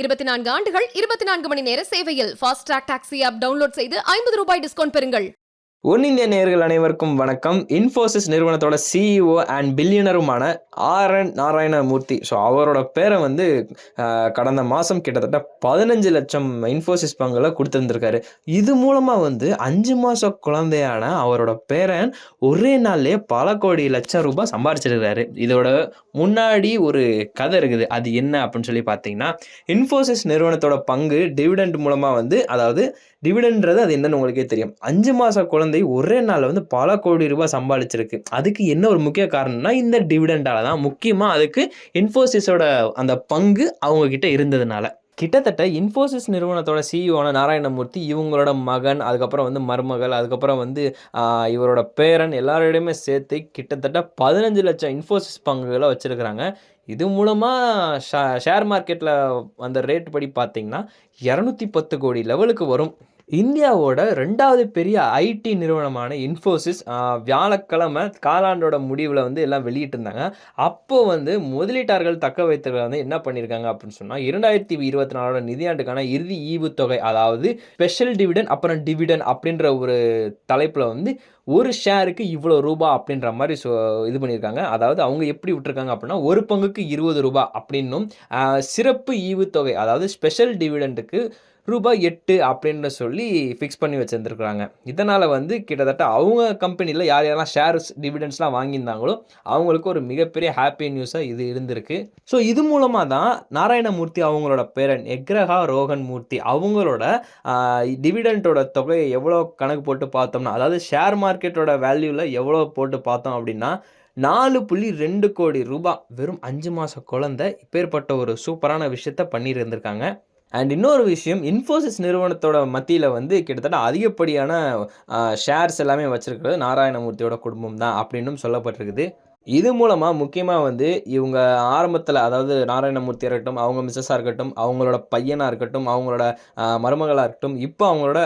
இருபத்தி நான்கு ஆண்டுகள் இருபத்தி நான்கு மணி நேர சேவையில் ஃபாஸ்ட் டாக்ஸி ஆப் டவுன்லோட் செய்து ஐம்பது ரூபாய் டிஸ்கவுண்ட் பெறுங்கள். ஒன் இந்திய நேயர்கள் அனைவருக்கும் வணக்கம். இன்ஃபோசிஸ் நிறுவனத்தோட சிஇஓ அண்ட் பில்லியனருமான ஆர் என் நாராயணமூர்த்தி. ஸோ அவரோட பேரை வந்து கடந்த மாதம் கிட்டத்தட்ட பதினஞ்சு லட்சம் இன்ஃபோசிஸ் பங்குல கொடுத்துருந்துருக்காரு. இது மூலமாக வந்து அஞ்சு மாத குழந்தையான அவரோட பேரன் ஒரே நாள்லயே பல கோடி லட்சம் ரூபாய் சம்பாரிச்சிருக்கிறாரு. இதோட முன்னாடி ஒரு கதை இருக்குது. அது என்ன அப்படின்னு சொல்லி பார்த்தீங்கன்னா இன்ஃபோசிஸ் நிறுவனத்தோட பங்கு டிவிடெண்ட் மூலமாக வந்து அதாவது டிவிடென்றது அது என்னன்னு உங்களுக்கே தெரியும். அஞ்சு மாத குழந்தை ஒரே நாளில் வந்து பல கோடி ரூபாய் சம்பாதிச்சிருக்கு. அதுக்கு என்ன ஒரு முக்கிய காரணம்னா இந்த டிவிடெண்டால தான். முக்கியமாக அதுக்கு இன்ஃபோசிஸோட அந்த பங்கு அவங்க கிட்ட இருந்ததுனால. கிட்டத்தட்ட இன்ஃபோசிஸ் நிறுவனத்தோட சிஇஓன நாராயணமூர்த்தி இவங்களோட மகன் அதுக்கப்புறம் வந்து மருமகள் அதுக்கப்புறம் வந்து இவரோட பேரன் எல்லாரோடையுமே சேர்த்து கிட்டத்தட்ட பதினஞ்சு லட்சம் இன்ஃபோசிஸ் பங்குகளை வச்சுருக்கிறாங்க. இது மூலமாக ஷே ஷேர் மார்க்கெட்டில் அந்த ரேட் படி பார்த்திங்கன்னா இரநூத்தி பத்து கோடி லெவலுக்கு வரும். இந்தியாவோட ரெண்டாவது பெரிய ஐடி நிறுவனமான இன்ஃபோசிஸ் வியாழக்கிழமை காலாண்டோட முடிவில் வந்து எல்லாம் வெளியிட்டிருந்தாங்க. அப்போது வந்து முதலீட்டாளர்கள் தக்க வைத்தவர்கள் வந்து என்ன பண்ணியிருக்காங்க அப்படின்னு சொன்னால் இரண்டாயிரத்தி இருபத்தி நாலோட நிதியாண்டுக்கான இறுதி ஈவுத்தொகை அதாவது ஸ்பெஷல் டிவிடன் அப்புறம் டிவிடன் அப்படின்ற ஒரு தலைப்பில் வந்து ஒரு ஷேருக்கு இவ்வளோ ரூபா அப்படின்ற மாதிரி சொ இது பண்ணியிருக்காங்க. அதாவது அவங்க எப்படி விட்டுருக்காங்க அப்படின்னா ஒரு பங்குக்கு இருபது ரூபா அப்படின்னும் சிறப்பு ஈவுத்தொகை அதாவது ஸ்பெஷல் டிவிடெண்டுக்கு ரூபாய் எட்டு அப்படின்னு சொல்லி ஃபிக்ஸ் பண்ணி வச்சுருந்துருக்குறாங்க. இதனால் வந்து கிட்டத்தட்ட அவங்க கம்பெனியில் யார் யாரெல்லாம் ஷேர்ஸ் டிவிடெண்ட்ஸ்லாம் வாங்கியிருந்தாங்களோ அவங்களுக்கு ஒரு மிகப்பெரிய ஹாப்பி நியூஸாக இது இருந்திருக்கு. ஸோ இது மூலமாக தான் நாராயணமூர்த்தி அவங்களோட பேரன் எக்ரஹா ரோகன் மூர்த்தி அவங்களோட டிவிடெண்டோட தொகையை எவ்வளோ கணக்கு போட்டு பார்த்தோம்னா அதாவது ஷேர் மார்க்கெட்டோட வேல்யூவில் எவ்வளோ போட்டு பார்த்தோம் அப்படின்னா நாலு புள்ளி ரெண்டு கோடி ரூபாய் வெறும் அஞ்சு மாத குழந்தை இப்பேற்பட்ட ஒரு சூப்பரான விஷயத்த பண்ணியிருந்திருக்காங்க. அண்ட் இன்னொரு விஷயம் இன்ஃபோசிஸ் நிறுவனத்தோட மத்தியில் வந்து கிட்டத்தட்ட அதிகப்படியான ஷேர்ஸ் எல்லாமே வச்சுருக்கிறது நாராயணமூர்த்தியோட குடும்பம் தான் அப்படின்னும் சொல்லப்பட்டிருக்குது. இது மூலமாக முக்கியமாக வந்து இவங்க ஆரம்பத்தில் அதாவது நாராயணமூர்த்தியாக இருக்கட்டும் அவங்க மிஸ்ஸஸாக இருக்கட்டும் அவங்களோட பையனாக இருக்கட்டும் அவங்களோட மருமகளாக இருக்கட்டும் இப்போ அவங்களோட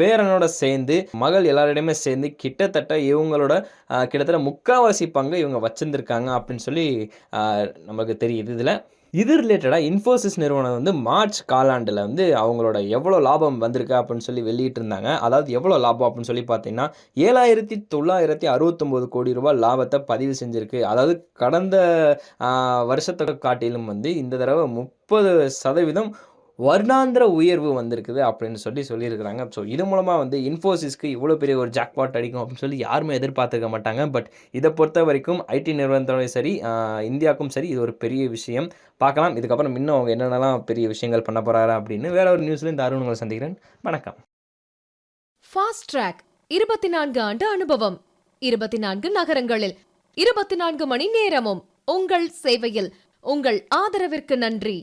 பேரனோட சேர்ந்து மகள் எல்லாரிடையுமே சேர்ந்து கிட்டத்தட்ட இவங்களோட கிட்டத்தட்ட முக்காவாசி பங்கு இவங்க வச்சுருந்துருக்காங்க அப்படின்னு சொல்லி நமக்கு தெரியுது இதில். இது ரிலேட்டடாக இன்ஃபோசிஸ் நிறுவனம் வந்து மார்ச் காலாண்டில் வந்து அவங்களோட எவ்வளோ லாபம் வந்திருக்கு அப்படின்னு சொல்லி வெளியிட்டிருந்தாங்க அதாவது எவ்வளோ லாபம் அப்படின்னு சொல்லி பார்த்தீங்கன்னா ஏழாயிரத்தி தொள்ளாயிரத்தி அறுபத்தொம்போது கோடி ரூபாய் லாபத்தை பதிவு செஞ்சுருக்கு. அதாவது கடந்த வருஷத்தை காட்டிலும் வந்து இந்த தடவை முப்பது சதவீதம் வருடாந்திர உயர்வு வந்திருக்குது அப்படின்னு சொல்லி சொல்லியிருக்கிறாங்க. ஸோ இது மூலமாக வந்து இன்ஃபோசிஸ்க்கு இவ்வளோ பெரிய ஒரு ஜாக்பாட் அடிக்கும் அப்படின்னு சொல்லி யாருமே எதிர்பார்த்துருக்க மாட்டாங்க. பட் இதை பொறுத்த வரைக்கும் ஐடி நிறுவனத்தோட சரி இந்தியாவுக்கும் சரி இது ஒரு பெரிய விஷயம். பார்க்கலாம். இதுக்கப்புறம் இன்னும் அவங்க என்னென்னலாம் பெரிய விஷயங்கள் பண்ண போகிறாரா அப்படின்னு வேற ஒரு நியூஸ்லேயும் இந்த அருண் உங்களை சந்திக்கிறேன். வணக்கம். ஃபாஸ்ட் ட்ராக் இருபத்தி நான்கு ஆண்டு அனுபவம். இருபத்தி நான்கு நகரங்களில் இருபத்தி நான்கு மணி நேரமும் உங்கள் சேவையில். உங்கள் ஆதரவிற்கு நன்றி.